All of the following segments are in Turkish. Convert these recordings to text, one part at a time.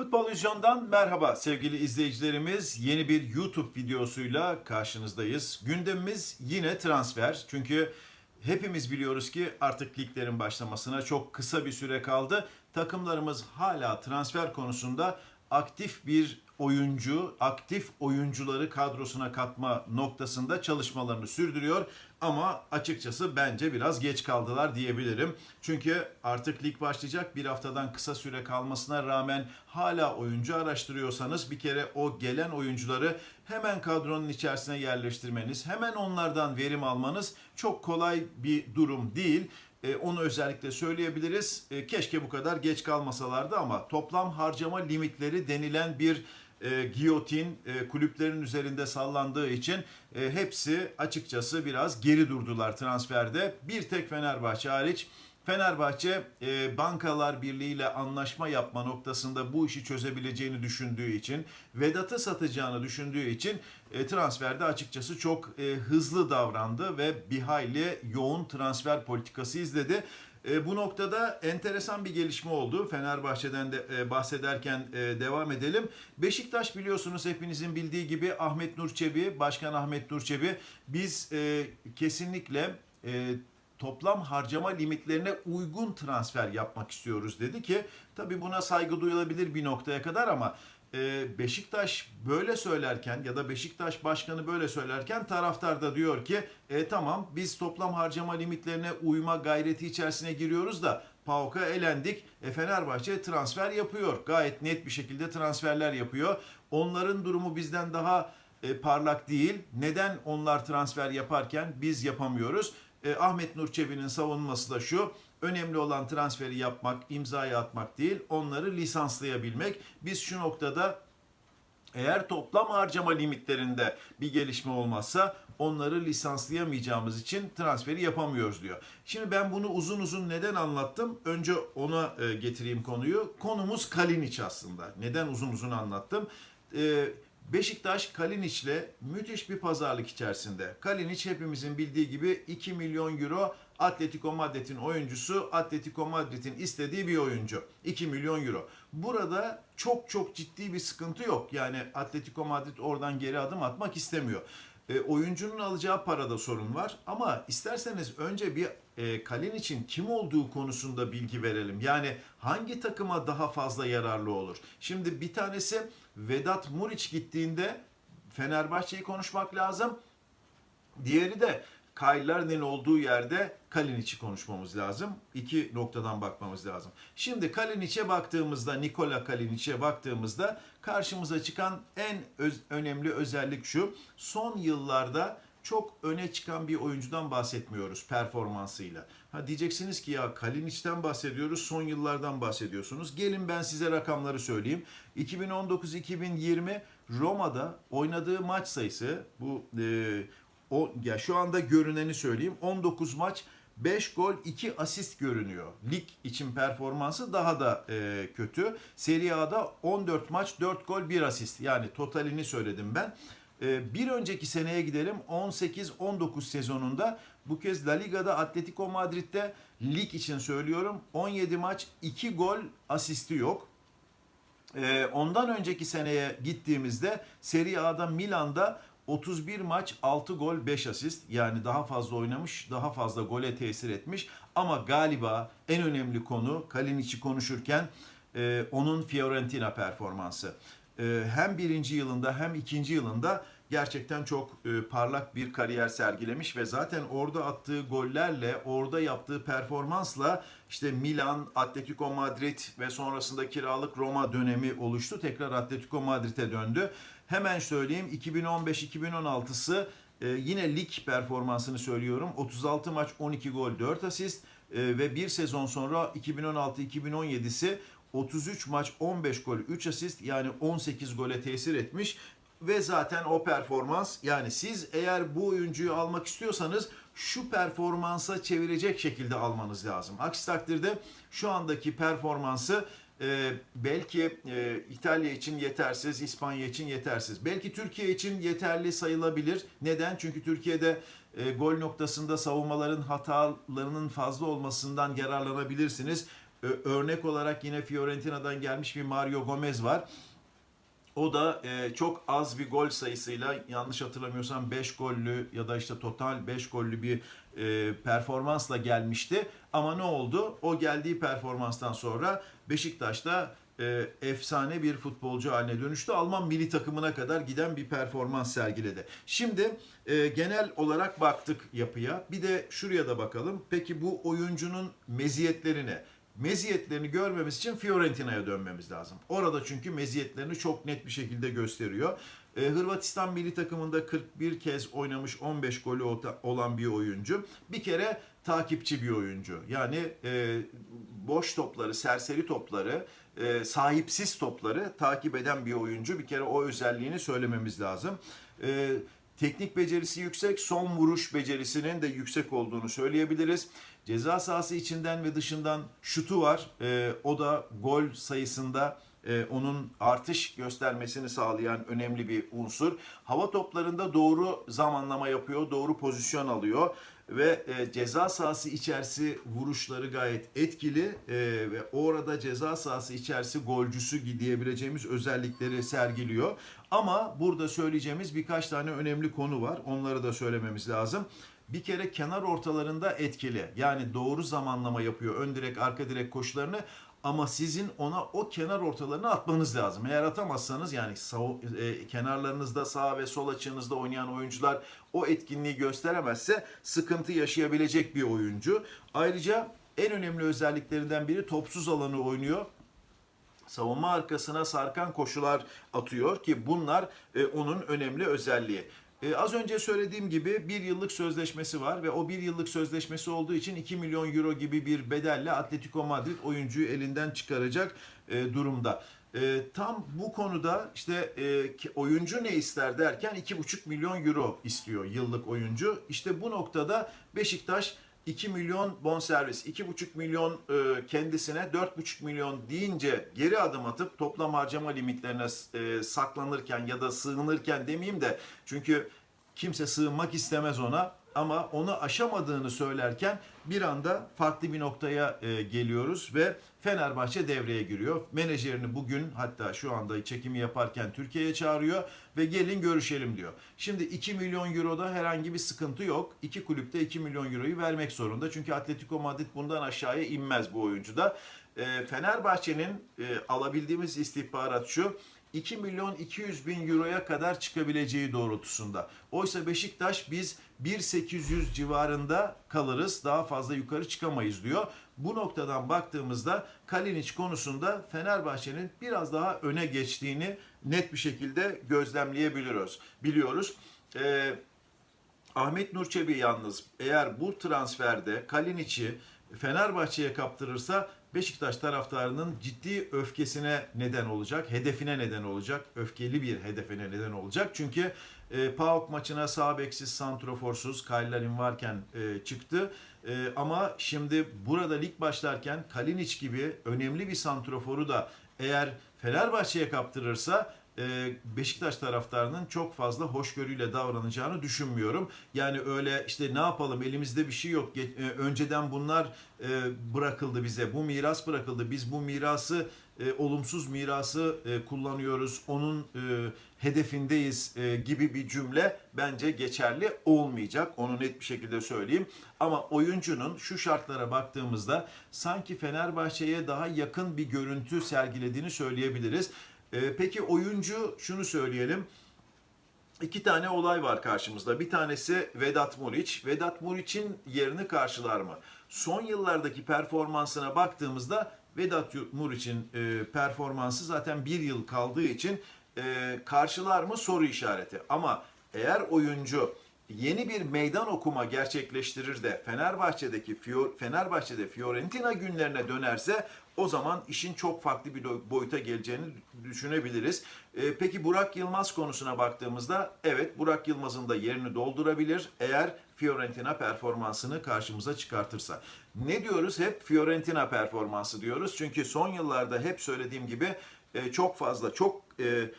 Futbol Vizyon'dan merhaba sevgili izleyicilerimiz. Yeni bir YouTube videosuyla karşınızdayız. Gündemimiz yine transfer. Çünkü hepimiz biliyoruz ki artık liglerin başlamasına çok kısa bir süre kaldı. Takımlarımız hala transfer konusunda aktif bir oyuncu, aktif oyuncuları kadrosuna katma noktasında çalışmalarını sürdürüyor. Ama açıkçası bence biraz geç kaldılar diyebilirim. Çünkü artık lig başlayacak bir haftadan kısa süre kalmasına rağmen hala oyuncu araştırıyorsanız bir kere o gelen oyuncuları hemen kadronun içerisine yerleştirmeniz, hemen onlardan verim almanız çok kolay bir durum değil. E, onu özellikle söyleyebiliriz. E, keşke bu kadar geç kalmasalardı ama toplam harcama limitleri denilen bir e, giyotin e, kulüplerin üzerinde sallandığı için e, hepsi açıkçası biraz geri durdular transferde. Bir tek Fenerbahçe hariç. Fenerbahçe e, Bankalar Birliği ile anlaşma yapma noktasında bu işi çözebileceğini düşündüğü için, Vedat'ı satacağını düşündüğü için e, transferde açıkçası çok e, hızlı davrandı ve bir hayli yoğun transfer politikası izledi. E, bu noktada enteresan bir gelişme oldu. Fenerbahçe'den de e, bahsederken e, devam edelim. Beşiktaş biliyorsunuz hepinizin bildiği gibi Ahmet Nur Çebi, Başkan Ahmet Nur Çebi biz e, kesinlikle e, toplam harcama limitlerine uygun transfer yapmak istiyoruz dedi ki tabi buna saygı duyulabilir bir noktaya kadar ama Beşiktaş böyle söylerken ya da Beşiktaş başkanı böyle söylerken taraftar da diyor ki e, tamam biz toplam harcama limitlerine uyma gayreti içerisine giriyoruz da PAOK'a elendik. E, Fenerbahçe transfer yapıyor. Gayet net bir şekilde transferler yapıyor. Onların durumu bizden daha e, parlak değil. Neden onlar transfer yaparken biz yapamıyoruz? E, Ahmet Nur Çebi'nin savunması da şu. Önemli olan transferi yapmak, imzayı atmak değil, onları lisanslayabilmek. Biz şu noktada eğer toplam harcama limitlerinde bir gelişme olmazsa onları lisanslayamayacağımız için transferi yapamıyoruz diyor. Şimdi ben bunu uzun uzun neden anlattım? Önce ona e, getireyim konuyu. Konumuz Kalinic aslında. Neden uzun uzun anlattım? E, Beşiktaş Kalinic'le müthiş bir pazarlık içerisinde. Kalinic hepimizin bildiği gibi 2 milyon euro Atletico Madrid'in oyuncusu, Atletico Madrid'in istediği bir oyuncu. 2 milyon euro. Burada çok çok ciddi bir sıkıntı yok. Yani Atletico Madrid oradan geri adım atmak istemiyor. E, oyuncunun alacağı parada sorun var ama isterseniz önce bir e, Kalinic'in kim olduğu konusunda bilgi verelim. Yani hangi takıma daha fazla yararlı olur? Şimdi bir tanesi Vedat Muriç gittiğinde Fenerbahçe'yi konuşmak lazım. Diğeri de Kyle olduğu yerde Kalinic'i konuşmamız lazım. İki noktadan bakmamız lazım. Şimdi Kalinic'e baktığımızda, Nikola Kalinic'e baktığımızda karşımıza çıkan en öz, önemli özellik şu. Son yıllarda çok öne çıkan bir oyuncudan bahsetmiyoruz performansıyla. Ha diyeceksiniz ki ya Kalinic'ten bahsediyoruz, son yıllardan bahsediyorsunuz. Gelin ben size rakamları söyleyeyim. 2019-2020 Roma'da oynadığı maç sayısı bu e, o ya şu anda görüneni söyleyeyim. 19 maç 5 gol 2 asist görünüyor. Lig için performansı daha da e, kötü. Serie A'da 14 maç 4 gol 1 asist. Yani totalini söyledim ben. E, bir önceki seneye gidelim. 18-19 sezonunda bu kez La Liga'da Atletico Madrid'de lig için söylüyorum. 17 maç 2 gol asisti yok. E, ondan önceki seneye gittiğimizde Serie A'da Milan'da 31 maç 6 gol 5 asist yani daha fazla oynamış daha fazla gole tesir etmiş ama galiba en önemli konu Kalinic'i konuşurken e, onun Fiorentina performansı. E, hem birinci yılında hem ikinci yılında gerçekten çok e, parlak bir kariyer sergilemiş ve zaten orada attığı gollerle, orada yaptığı performansla işte Milan, Atletico Madrid ve sonrasında kiralık Roma dönemi oluştu. Tekrar Atletico Madrid'e döndü. Hemen söyleyeyim 2015-2016'sı e, yine lig performansını söylüyorum. 36 maç 12 gol 4 asist e, ve bir sezon sonra 2016-2017'si 33 maç 15 gol 3 asist yani 18 gole tesir etmiş ve zaten o performans yani siz eğer bu oyuncuyu almak istiyorsanız şu performansa çevirecek şekilde almanız lazım. Aksi takdirde şu andaki performansı e, belki e, İtalya için yetersiz, İspanya için yetersiz. Belki Türkiye için yeterli sayılabilir. Neden? Çünkü Türkiye'de e, gol noktasında savunmaların hatalarının fazla olmasından yararlanabilirsiniz. Ö- örnek olarak yine Fiorentina'dan gelmiş bir Mario Gomez var. O da e, çok az bir gol sayısıyla yanlış hatırlamıyorsam 5 gollü ya da işte total 5 gollü bir e, performansla gelmişti. Ama ne oldu? O geldiği performanstan sonra Beşiktaş'ta e, efsane bir futbolcu haline dönüştü. Alman milli takımına kadar giden bir performans sergiledi. Şimdi e, genel olarak baktık yapıya. Bir de şuraya da bakalım. Peki bu oyuncunun meziyetlerini meziyetlerini görmemiz için Fiorentina'ya dönmemiz lazım. Orada çünkü meziyetlerini çok net bir şekilde gösteriyor. Ee, Hırvatistan milli takımında 41 kez oynamış 15 golü olan bir oyuncu. Bir kere takipçi bir oyuncu. Yani e, boş topları, serseri topları, e, sahipsiz topları takip eden bir oyuncu. Bir kere o özelliğini söylememiz lazım. E, teknik becerisi yüksek, son vuruş becerisinin de yüksek olduğunu söyleyebiliriz. Ceza sahası içinden ve dışından şutu var. Ee, o da gol sayısında e, onun artış göstermesini sağlayan önemli bir unsur. Hava toplarında doğru zamanlama yapıyor, doğru pozisyon alıyor ve e, ceza sahası içerisi vuruşları gayet etkili e, ve orada ceza sahası içerisi golcüsü diyebileceğimiz özellikleri sergiliyor. Ama burada söyleyeceğimiz birkaç tane önemli konu var. Onları da söylememiz lazım bir kere kenar ortalarında etkili. Yani doğru zamanlama yapıyor ön direk arka direk koşularını ama sizin ona o kenar ortalarını atmanız lazım. Eğer atamazsanız yani sağ, e, kenarlarınızda sağ ve sol açığınızda oynayan oyuncular o etkinliği gösteremezse sıkıntı yaşayabilecek bir oyuncu. Ayrıca en önemli özelliklerinden biri topsuz alanı oynuyor savunma arkasına sarkan koşular atıyor ki bunlar e, onun önemli özelliği. E, az önce söylediğim gibi bir yıllık sözleşmesi var ve o bir yıllık sözleşmesi olduğu için 2 milyon euro gibi bir bedelle Atletico Madrid oyuncuyu elinden çıkaracak e, durumda. E, tam bu konuda işte e, oyuncu ne ister derken 2,5 milyon euro istiyor yıllık oyuncu. İşte bu noktada Beşiktaş 2 milyon bonservis, 2,5 milyon e, kendisine, 4,5 milyon deyince geri adım atıp toplam harcama limitlerine e, saklanırken ya da sığınırken demeyeyim de çünkü kimse sığınmak istemez ona ama onu aşamadığını söylerken bir anda farklı bir noktaya e, geliyoruz ve Fenerbahçe devreye giriyor. Menajerini bugün hatta şu anda çekimi yaparken Türkiye'ye çağırıyor ve gelin görüşelim diyor. Şimdi 2 milyon euroda herhangi bir sıkıntı yok. İki kulüpte 2 milyon euroyu vermek zorunda. Çünkü Atletico Madrid bundan aşağıya inmez bu oyuncuda. E, Fenerbahçe'nin e, alabildiğimiz istihbarat şu. 2 milyon 200 bin euroya kadar çıkabileceği doğrultusunda. Oysa Beşiktaş biz 1.800 civarında kalırız daha fazla yukarı çıkamayız diyor. Bu noktadan baktığımızda Kalinic konusunda Fenerbahçe'nin biraz daha öne geçtiğini net bir şekilde gözlemleyebiliyoruz. Biliyoruz. Ee, Ahmet Nur Çebi yalnız eğer bu transferde Kalinic'i Fenerbahçe'ye kaptırırsa Beşiktaş taraftarının ciddi öfkesine neden olacak, hedefine neden olacak, öfkeli bir hedefine neden olacak. Çünkü e, PAOK maçına sağ beksiz, santroforsuz, Kaylarin varken e, çıktı. E, ama şimdi burada lig başlarken Kalinic gibi önemli bir santroforu da eğer Fenerbahçe'ye kaptırırsa Beşiktaş taraftarının çok fazla hoşgörüyle davranacağını düşünmüyorum. Yani öyle işte ne yapalım elimizde bir şey yok. E, Önceden bunlar e, bırakıldı bize. Bu miras bırakıldı. Biz bu mirası e, olumsuz mirası e, kullanıyoruz. Onun e, hedefindeyiz e, gibi bir cümle bence geçerli olmayacak. Onu net bir şekilde söyleyeyim. Ama oyuncunun şu şartlara baktığımızda sanki Fenerbahçe'ye daha yakın bir görüntü sergilediğini söyleyebiliriz. E, peki oyuncu şunu söyleyelim. İki tane olay var karşımızda. Bir tanesi Vedat Muriç. Vedat Muriç'in yerini karşılar mı? Son yıllardaki performansına baktığımızda Vedat Muriç'in e, performansı zaten bir yıl kaldığı için e, karşılar mı soru işareti. Ama eğer oyuncu yeni bir meydan okuma gerçekleştirir de Fenerbahçe'deki Fior- Fenerbahçe'de Fiorentina günlerine dönerse o zaman işin çok farklı bir boyuta geleceğini düşünebiliriz. Ee, peki Burak Yılmaz konusuna baktığımızda evet Burak Yılmaz'ın da yerini doldurabilir eğer Fiorentina performansını karşımıza çıkartırsa. Ne diyoruz? Hep Fiorentina performansı diyoruz. Çünkü son yıllarda hep söylediğim gibi e, çok fazla çok e,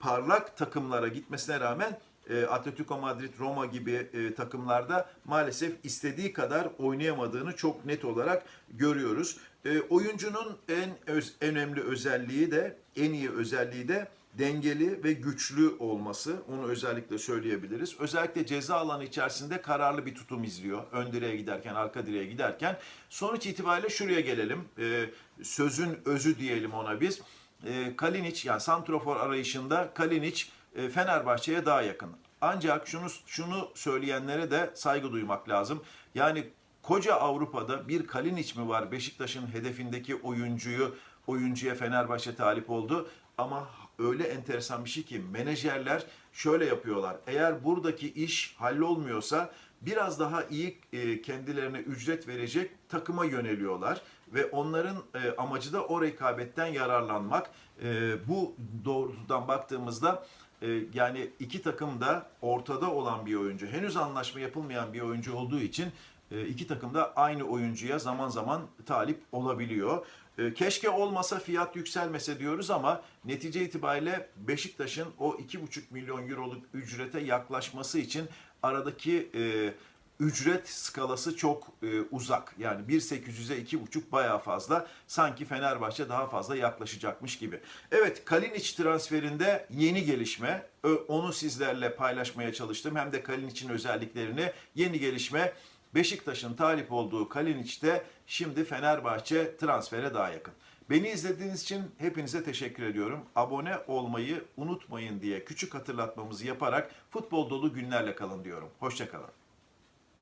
parlak takımlara gitmesine rağmen e, Atletico Madrid, Roma gibi e, takımlarda maalesef istediği kadar oynayamadığını çok net olarak görüyoruz. E, oyuncunun en öz- önemli özelliği de en iyi özelliği de dengeli ve güçlü olması. Onu özellikle söyleyebiliriz. Özellikle ceza alanı içerisinde kararlı bir tutum izliyor. Ön direğe giderken, arka direğe giderken. Sonuç itibariyle şuraya gelelim. Sözün özü diyelim ona biz. Kalinic yani santrofor arayışında Kalinic Fenerbahçe'ye daha yakın. Ancak şunu şunu söyleyenlere de saygı duymak lazım. Yani koca Avrupa'da bir Kalinic mi var Beşiktaş'ın hedefindeki oyuncuyu oyuncuya Fenerbahçe talip oldu ama öyle enteresan bir şey ki menajerler şöyle yapıyorlar. Eğer buradaki iş hallolmuyorsa biraz daha iyi e, kendilerine ücret verecek takıma yöneliyorlar ve onların e, amacı da o rekabetten yararlanmak. E, bu doğrultudan baktığımızda e, yani iki takım da ortada olan bir oyuncu. Henüz anlaşma yapılmayan bir oyuncu olduğu için e, iki takım da aynı oyuncuya zaman zaman talip olabiliyor. E, Keşke olmasa fiyat yükselmese diyoruz ama netice itibariyle Beşiktaş'ın o 2,5 milyon euroluk ücrete yaklaşması için aradaki e, ücret skalası çok e, uzak. Yani 1.800'e 2.5 bayağı fazla. Sanki Fenerbahçe daha fazla yaklaşacakmış gibi. Evet Kalinic transferinde yeni gelişme. Onu sizlerle paylaşmaya çalıştım. Hem de Kalinic'in özelliklerini. Yeni gelişme Beşiktaş'ın talip olduğu Kalinic de şimdi Fenerbahçe transfere daha yakın. Beni izlediğiniz için hepinize teşekkür ediyorum. Abone olmayı unutmayın diye küçük hatırlatmamızı yaparak futbol dolu günlerle kalın diyorum. Hoşçakalın.